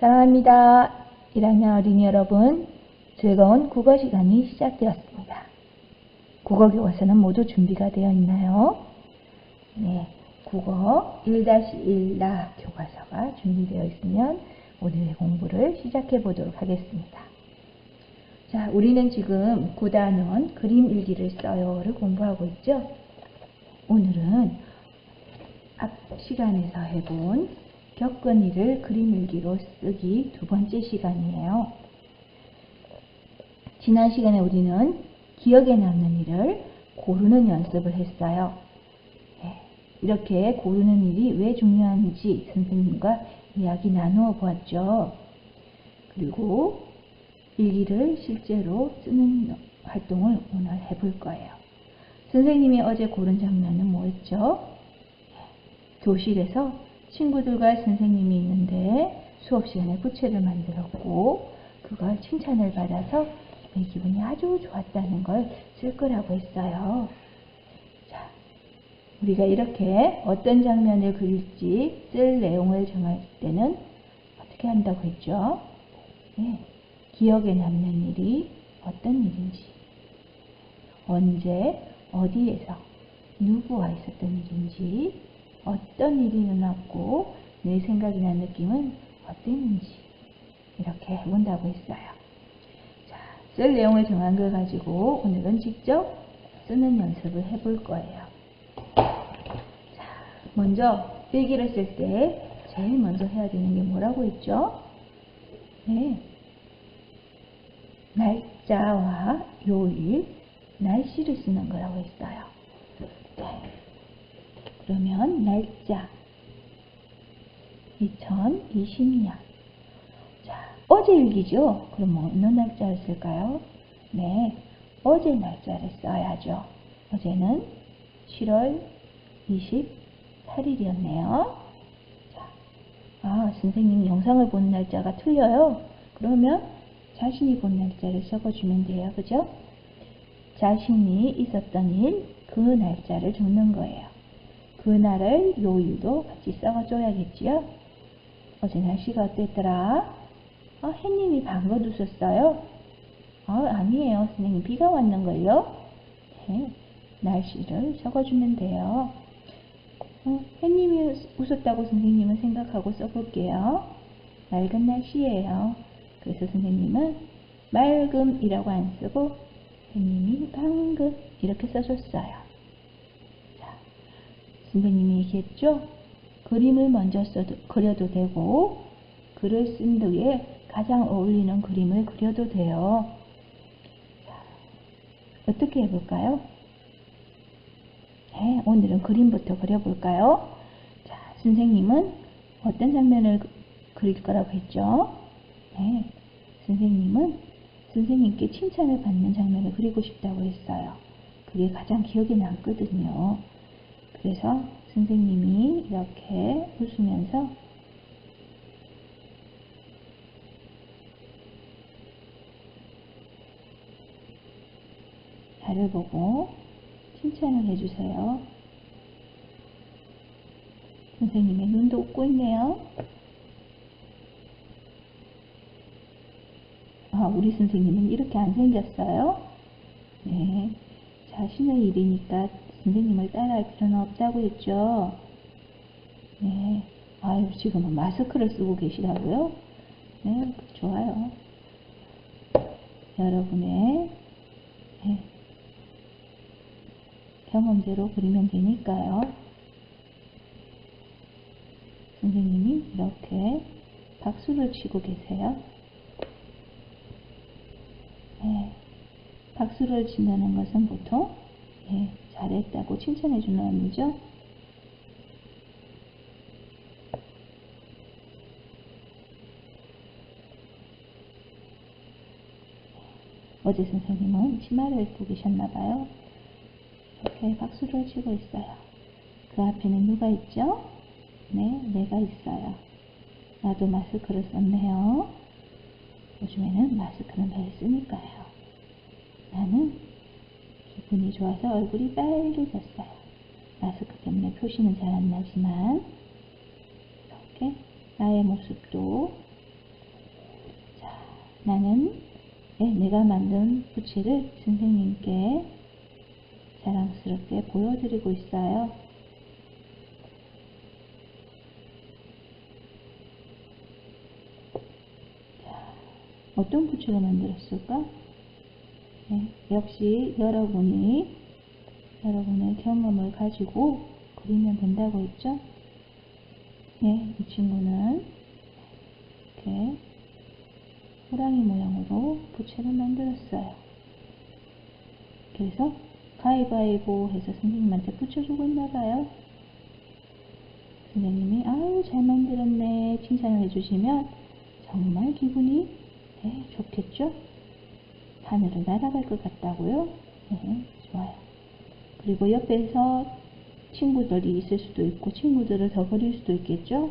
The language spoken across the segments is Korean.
사랑합니다. 1학년 어린이 여러분, 즐거운 국어 시간이 시작되었습니다. 국어 교과서는 모두 준비가 되어 있나요? 네, 국어 1-1나 교과서가 준비되어 있으면 오늘의 공부를 시작해 보도록 하겠습니다. 자, 우리는 지금 9단원 그림 일기를 써요를 공부하고 있죠? 오늘은 앞 시간에서 해본 겪은 일을 그림일기로 쓰기 두 번째 시간이에요. 지난 시간에 우리는 기억에 남는 일을 고르는 연습을 했어요. 네, 이렇게 고르는 일이 왜 중요한지 선생님과 이야기 나누어 보았죠. 그리고 일기를 실제로 쓰는 활동을 오늘 해볼 거예요. 선생님이 어제 고른 장면은 뭐였죠? 네, 교실에서 친구들과 선생님이 있는데 수업 시간에 부채를 만들었고 그걸 칭찬을 받아서 내 기분이 아주 좋았다는 걸 쓸 거라고 했어요. 자, 우리가 이렇게 어떤 장면을 그릴지 쓸 내용을 정할 때는 어떻게 한다고 했죠? 네, 기억에 남는 일이 어떤 일인지, 언제, 어디에서, 누구와 있었던 일인지, 어떤 일이 일어났고 내 생각이 난 느낌은 어땠는지 이렇게 해본다고 했어요. 자, 쓸 내용을 정한 걸 가지고 오늘은 직접 쓰는 연습을 해볼 거예요. 자, 먼저 일기를 쓸 때 제일 먼저 해야 되는 게 뭐라고 했죠? 네. 날짜와 요일, 날씨를 쓰는 거라고 했어요. 네. 그러면 날짜 2020년 자 어제 일기죠? 그럼 뭐 어느 날짜를 쓸까요? 네 어제 날짜를 써야죠. 어제는 7월 28일이었네요. 자, 아 선생님이 영상을 본 날짜가 틀려요. 그러면 자신이 본 날짜를 적어주면 돼요. 그죠? 자신이 있었던 일, 그 날짜를 적는 거예요. 그날의 요일도 같이 써줘야겠지요. 어제 날씨가 어땠더라? 어, 햇님이 방긋 웃었어요. 어, 아니에요. 선생님 비가 왔는걸요. 네, 날씨를 적어주면 돼요. 어, 햇님이 웃었다고 선생님은 생각하고 써볼게요. 맑은 날씨예요. 그래서 선생님은 맑음이라고 안 쓰고 햇님이 방긋 이렇게 써줬어요. 선생님이 얘기했죠? 그림을 먼저 써도, 그려도 되고 글을 쓴 뒤에 가장 어울리는 그림을 그려도 돼요. 자, 어떻게 해볼까요? 네, 오늘은 그림부터 그려볼까요? 자, 선생님은 어떤 장면을 그릴 거라고 했죠? 네, 선생님은 선생님께 칭찬을 받는 장면을 그리고 싶다고 했어요. 그게 가장 기억에 남거든요. 그래서 선생님이 이렇게 웃으면서 달을 보고 칭찬을 해주세요. 선생님의 눈도 웃고 있네요. 아, 우리 선생님은 이렇게 안 생겼어요. 네. 자신의 일이니까 선생님을 따라할 필요는 없다고 했죠. 네. 아유, 지금은 마스크를 쓰고 계시다고요? 네, 좋아요. 여러분의 네. 경험대로 그리면 되니까요. 선생님이 이렇게 박수를 치고 계세요. 네. 박수를 친다는 것은 보통 네, 잘했다고 칭찬해 주는 의미죠. 어제 선생님은 치마를 입고 계셨나봐요. 이렇게 박수를 치고 있어요. 그 앞에는 누가 있죠? 네, 내가 있어요. 나도 마스크를 썼네요. 요즘에는 마스크는 매일 쓰니까요. 나는 기분이 좋아서 얼굴이 빨개졌어요. 마스크 때문에 표시는 잘 안 나지만 이렇게 나의 모습도 나는 네, 내가 만든 부채를 선생님께 자랑스럽게 보여드리고 있어요. 자, 어떤 부채를 만들었을까? 네, 역시 여러분이 여러분의 경험을 가지고 그리면 된다고 했죠? 네, 이 친구는 이렇게 호랑이 모양으로 부채를 만들었어요. 그래서 가위바위보 해서 선생님한테 붙여주고 있나봐요. 선생님이 아유 잘 만들었네 칭찬을 해주시면 정말 기분이 네, 좋겠죠? 하늘을 날아갈 것 같다고요? 네, 좋아요. 그리고 옆에서 친구들이 있을 수도 있고 친구들을 더 그릴 수도 있겠죠?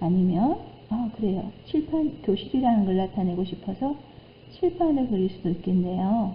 아니면 아 그래요. 칠판 교실이라는 걸 나타내고 싶어서 칠판을 그릴 수도 있겠네요.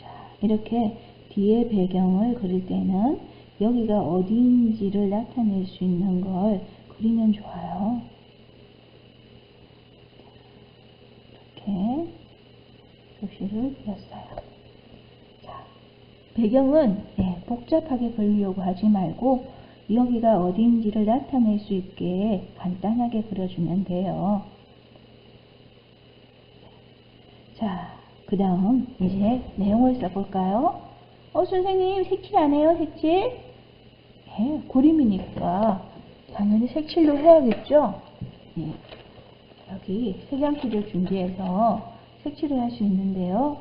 자 이렇게 뒤에 배경을 그릴 때는 여기가 어디인지를 나타낼 수 있는 걸 그리면 좋아요. 이렇게 교실을 그렸어요. 자, 배경은 네, 복잡하게 그리려고 하지 말고 여기가 어디인지를 나타낼 수 있게 간단하게 그려주면 돼요. 자, 그 다음 이제 내용을 써볼까요? 어, 선생님 색칠 안 해요? 색칠? 네, 그림이니까 당연히 색칠도 해야겠죠? 네. 여기 색연필을 준비해서 색칠을 할 수 있는데요.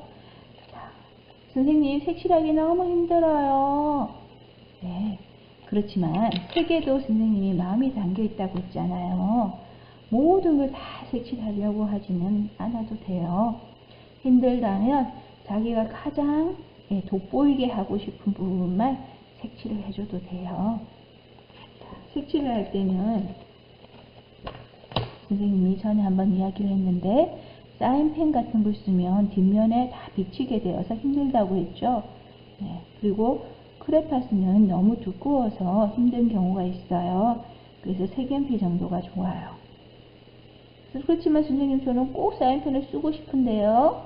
자, 선생님 색칠하기 너무 힘들어요. 네, 그렇지만 색에도 선생님이 마음이 담겨 있다고 했잖아요. 모든 걸 다 색칠하려고 하지는 않아도 돼요. 힘들다면 자기가 가장 예, 돋보이게 하고 싶은 부분만 색칠을 해줘도 돼요. 자, 색칠을 할 때는 선생님이 전에 한번 이야기를 했는데 사인펜 같은 걸 쓰면 뒷면에 다 비치게 되어서 힘들다고 했죠. 네, 그리고 크레파스는 너무 두꺼워서 힘든 경우가 있어요. 그래서 색연필 정도가 좋아요. 그렇지만 선생님 저는 꼭 사인펜을 쓰고 싶은데요.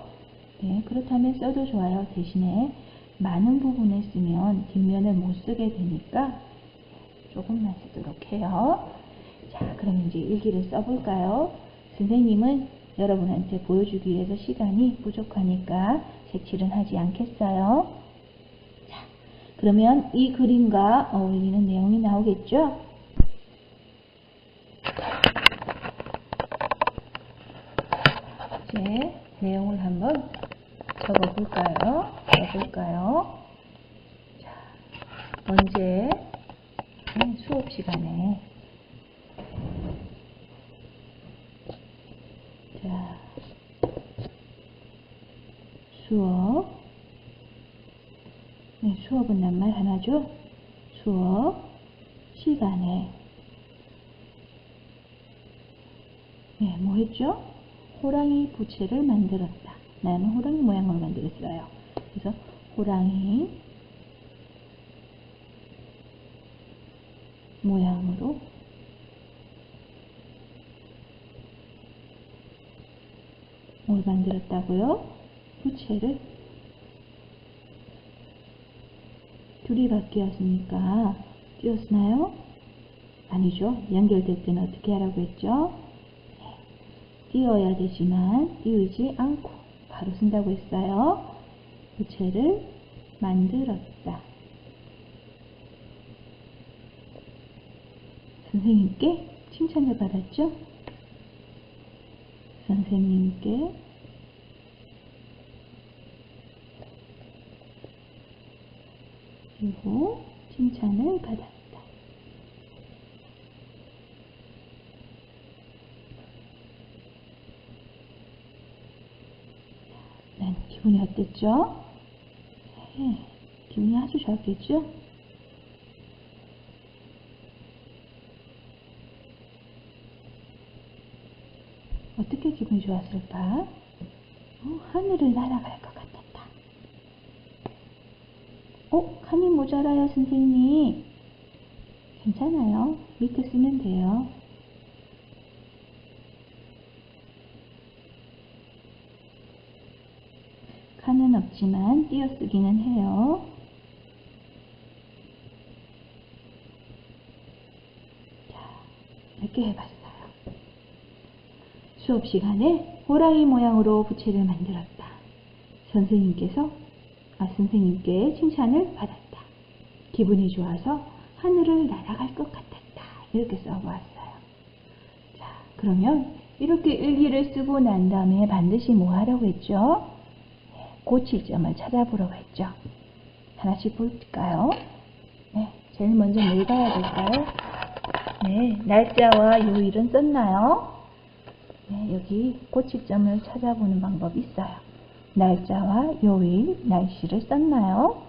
네, 그렇다면 써도 좋아요. 대신에 많은 부분에 쓰면 뒷면을 못 쓰게 되니까 조금만 쓰도록 해요. 자, 그럼 이제 일기를 써볼까요? 선생님은 여러분한테 보여주기 위해서 시간이 부족하니까 색칠은 하지 않겠어요. 자, 그러면 이 그림과 어울리는 내용이 나오겠죠? 이제 내용을 한번 적어볼까요? 적어볼까요? 자, 언제 수업 시간에 자, 수업 네, 수업은 낱말 하나죠? 수업 시간에 네, 뭐 했죠? 호랑이 부채를 만들었다. 나는 호랑이 모양으로 만들었어요. 그래서 호랑이 모양으로 뭘 만들었다고요? 부채를 둘이 바뀌었으니까 띄웠나요? 아니죠. 연결될 때는 어떻게 하라고 했죠? 띄워야 되지만 띄우지 않고 바로 쓴다고 했어요. 부채를 만들었다. 선생님께 칭찬을 받았죠? 선생님께 그리고 칭찬을 받았다. 난 기분이 어땠죠? 네, 기분이 아주 좋았겠죠? 어떻게 기분이 좋았을까? 어, 하늘을 날아갈 것 어? 칸이 모자라요 선생님. 괜찮아요. 밑에 쓰면 돼요. 칸은 없지만 띄어쓰기는 해요. 자, 이렇게 해봤어요. 수업 시간에 호랑이 모양으로 부채를 만들었다. 선생님께서 선생님께 칭찬을 받았다. 기분이 좋아서 하늘을 날아갈 것 같았다. 이렇게 써보았어요. 자, 그러면 이렇게 일기를 쓰고 난 다음에 반드시 뭐 하라고 했죠? 네, 고칠 점을 찾아보라고 했죠. 하나씩 볼까요? 네, 제일 먼저 뭘 봐야 될까요? 네, 날짜와 요일은 썼나요? 네, 여기 고칠 점을 찾아보는 방법이 있어요. 날짜와 요일, 날씨를 썼나요?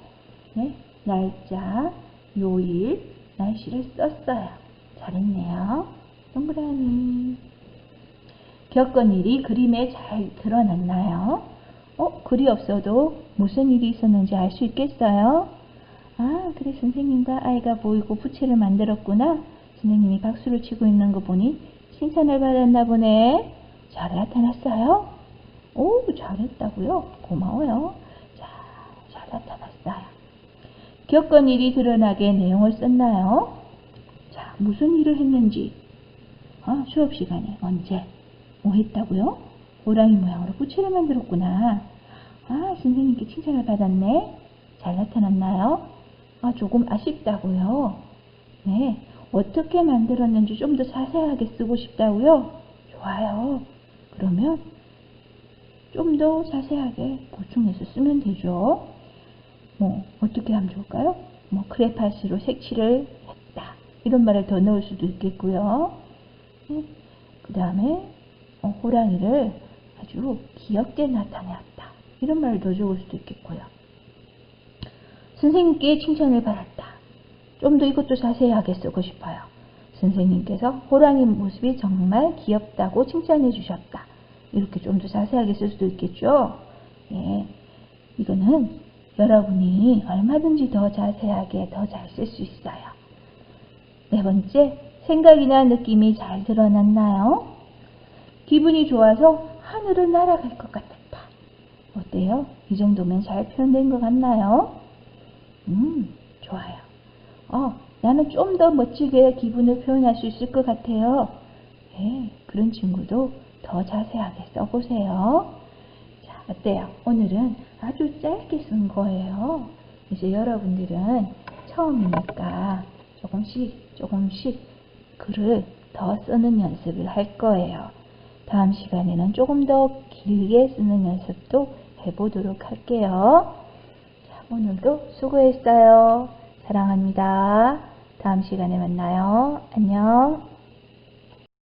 네, 날짜, 요일, 날씨를 썼어요. 잘했네요. 동그라미. 겪은 일이 그림에 잘 드러났나요? 어, 글이 없어도 무슨 일이 있었는지 알 수 있겠어요? 아, 그래, 선생님과 아이가 보이고 부채를 만들었구나. 선생님이 박수를 치고 있는 거 보니 칭찬을 받았나 보네. 잘 나타났어요? 오, 잘했다고요? 고마워요. 자, 잘 나타났어요. 겪은 일이 드러나게 내용을 썼나요? 자, 무슨 일을 했는지. 아, 수업 시간에 언제? 뭐 했다고요? 호랑이 모양으로 부채를 만들었구나. 아, 선생님께 칭찬을 받았네. 잘 나타났나요? 아, 조금 아쉽다고요. 네, 어떻게 만들었는지 좀 더 자세하게 쓰고 싶다고요? 좋아요. 그러면 좀 더 자세하게 보충해서 쓰면 되죠. 뭐 어떻게 하면 좋을까요? 뭐 크레파스로 색칠을 했다. 이런 말을 더 넣을 수도 있겠고요. 네. 그 다음에 어, 호랑이를 아주 귀엽게 나타내었다. 이런 말을 더 적을 수도 있겠고요. 선생님께 칭찬을 받았다. 좀 더 이것도 자세하게 쓰고 싶어요. 선생님께서 호랑이 모습이 정말 귀엽다고 칭찬해 주셨다. 이렇게 좀 더 자세하게 쓸 수도 있겠죠. 예, 이거는 여러분이 얼마든지 더 자세하게 더 잘 쓸 수 있어요. 네 번째, 생각이나 느낌이 잘 드러났나요? 기분이 좋아서 하늘을 날아갈 것 같았다. 어때요? 이 정도면 잘 표현된 것 같나요? 음, 좋아요. 어, 나는 좀 더 멋지게 기분을 표현할 수 있을 것 같아요. 네, 그런 친구도 더 자세하게 써보세요. 자, 어때요? 오늘은 아주 짧게 쓴 거예요. 이제 여러분들은 처음이니까 조금씩 조금씩 글을 더 쓰는 연습을 할 거예요. 다음 시간에는 조금 더 길게 쓰는 연습도 해보도록 할게요. 자, 오늘도 수고했어요. 사랑합니다. 다음 시간에 만나요. 안녕.